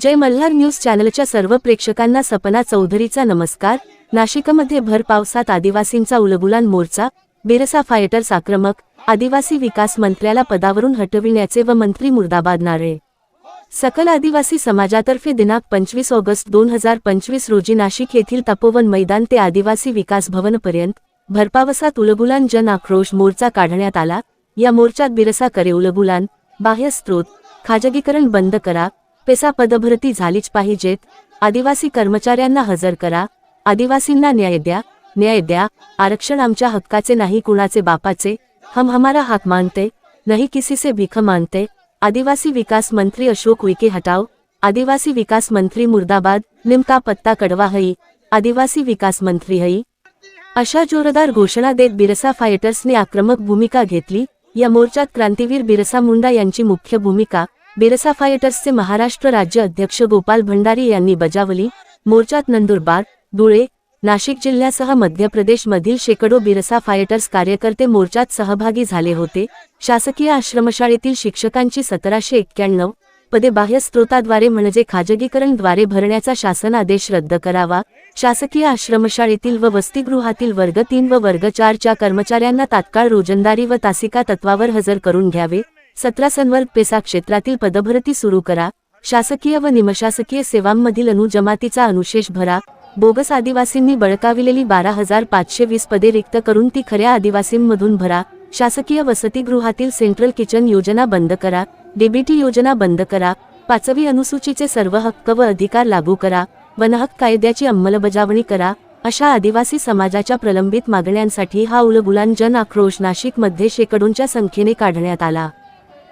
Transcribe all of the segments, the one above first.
जय Malhar news चॅनलच्या सर्व प्रेक्षकांना सपना चौधरीचा नमस्कार. नाशिकमध्ये भर पावसात आदिवासींचा उलगुलान मोर्चा बिरसा फायटर्स आक्रमक आदिवासी विकास मंत्र्याला पदावरून हटविण्याचे व मंत्री मुर्दाबाद नारे. सकल आदिवासी समाजातर्फे दिनांक पंचवीस ऑगस्ट दोन हजार पंचवीस रोजी नाशिक येथील तपोवन मैदान ते आदिवासी विकास भवनपर्यंत भरपावसात उलगुलान जन आक्रोश मोर्चा काढण्यात आला. या मोर्चात बिरसा करे उलगुलान बाह्य स्त्रोत खाजगीकरण बंद करा पेसा पदभरती झालीच पाहिजेत. आदिवासी कर्मचाऱ्यांना हजर करा. आदिवासींना न्याय द्या. न्याय द्या. आरक्षण आमच्या हक्काचे नाही कुणाचे बापाचे. हम हमारा हाक मानते. नहीं किसी से भीख मानते. आदिवासी विकास मंत्री अशोक विके हटाव आदिवासी विकास मंत्री मुर्दाबाद. निमका पत्ता कडवा हई आदिवासी विकास मंत्री हई अशा जोरदार घोषणा देत बिरसा फायटर्सने आक्रमक भूमिका घेतली. या मोर्चात क्रांतीवीर बिरसा मुंडा यांची मुख्य भूमिका. बिरसा फायटर्सचे महाराष्ट्र राज्य अध्यक्ष गोपाल भंडारी यांनी बजावली. मोर्चात नंदुरबार धुळे नाशिक जिल्ह्यासह मध्य प्रदेशमधील शेकडो बिरसा फायटर्स कार्यकर्ते मोर्चात सहभागी झाले होते. शासकीय आश्रमशाळेतील शिक्षकांची सतराशे एक्क्याण्णव पदे बाह्य स्त्रोताद्वारे म्हणजे खाजगीकरणद्वारे भरण्याचा शासन आदेश रद्द करावा. शासकीय आश्रमशाळेतील व वसतिगृहातील वर्ग तीन व वर्ग चारच्या कर्मचाऱ्यांना तात्काळ रोजंदारी व तासिका तत्वावर हजर करून घ्यावे. सतरा पेसा क्षेत्रातील पदभरती सुरू करा. शासकीय व निमशासकीय सेवांमधील अनुजमातीचा अनुशेष भरा. बोगस आदिवासींनी बळकाविलेली बारा हजार पाचशे वीस पदे रिक्त करून ती खऱ्या आदिवासींमधून भरा. शासकीय वसतिगृहातील सेंट्रल किचन योजना बंद करा. डीबीटी योजना बंद करा. पाचवी अनुसूचीचे सर्व हक्क व अधिकार लागू करा. वनहक्क कायद्याची अंमलबजावणी करा. अशा आदिवासी समाजाच्या प्रलंबित मागण्यांसाठी हा उलगुलान जन आक्रोश नाशिकमध्ये शेकडोंच्या संख्येने काढण्यात आला.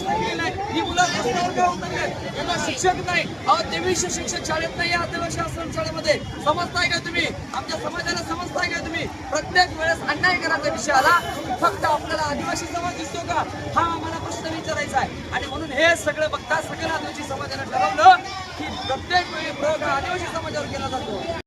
ही बरी ही मुलं रस्त्यावर का उतरलेत यांना शिक्षक नाही अहो तेवीसशे शिक्षक शाळेत नाही या आदिवासी आश्रम शाळेमध्ये समजताय का तुम्ही? आमच्या समाजाला समजताय का तुम्ही? प्रत्येक वेळेस अन्याय करायचा विषय आला फक्त आपल्याला आदिवासी समाज दिसतो का हा आम्हाला प्रश्न विचारायचा आहे. आणि म्हणून हे सगळं बघता सगळ्या आदिवासी समाजाने ठरवलं की प्रत्येक वेळी प्रयोग हा आदिवासी समाजावर केला जातो